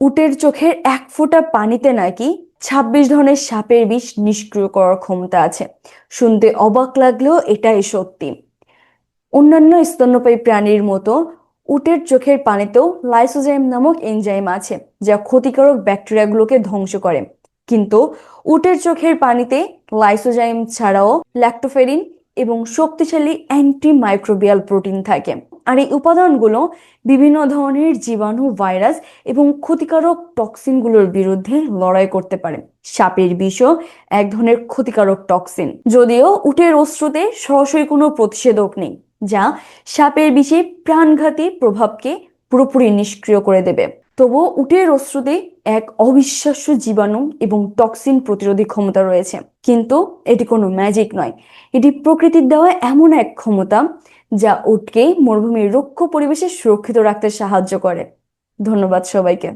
উটের চোখের এক ফোঁটা পানিতে নাকি ছাব্বিশ ধরনের সাপের বিষ নিষ্ক্রিয় করার ক্ষমতা আছে। শুনতে অবাক লাগলেও এটাই সত্যি। অন্যান্য স্তন্যপায়ী প্রাণীর মতো উটের চোখের পানিতেও লাইসোজাইম নামক এনজাইম আছে, যা ক্ষতিকারক ব্যাকটেরিয়াগুলোকে ধ্বংস করে। কিন্তু উটের চোখের পানিতে লাইসোজাইম ছাড়াও ল্যাক্টোফেরিন এবং শক্তিশালী অ্যান্টিমাইক্রোবিয়াল প্রোটিন থাকে। আর এই উপাদানগুলো বিভিন্ন ধরনের জীবাণু, ভাইরাস এবং ক্ষতিকারক টক্সিনগুলোর বিরুদ্ধে লড়াই করতে পারে। সাপের বিষও এক ধরনের ক্ষতিকারক টক্সিন। যদিও উটের অস্ত্রতে সরাসরি কোনো প্রতিষেধক নেই, যা সাপের বিষে প্রাণঘাতী প্রভাবকে পুরোপুরি নিষ্ক্রিয় করে দেবে। তবুও উটের অশ্রুতে এক অবিশ্বাস্য জীবাণু এবং টক্সিন প্রতিরোধী ক্ষমতা রয়েছে। কিন্তু এটি কোনো ম্যাজিক নয়। এটি প্রকৃতির দেওয়া এমন এক ক্ষমতা যা উটকে মরুভূমির রক্ষ পরিবেশে সুরক্ষিত রাখতে সাহায্য করে। ধন্যবাদ সবাইকে।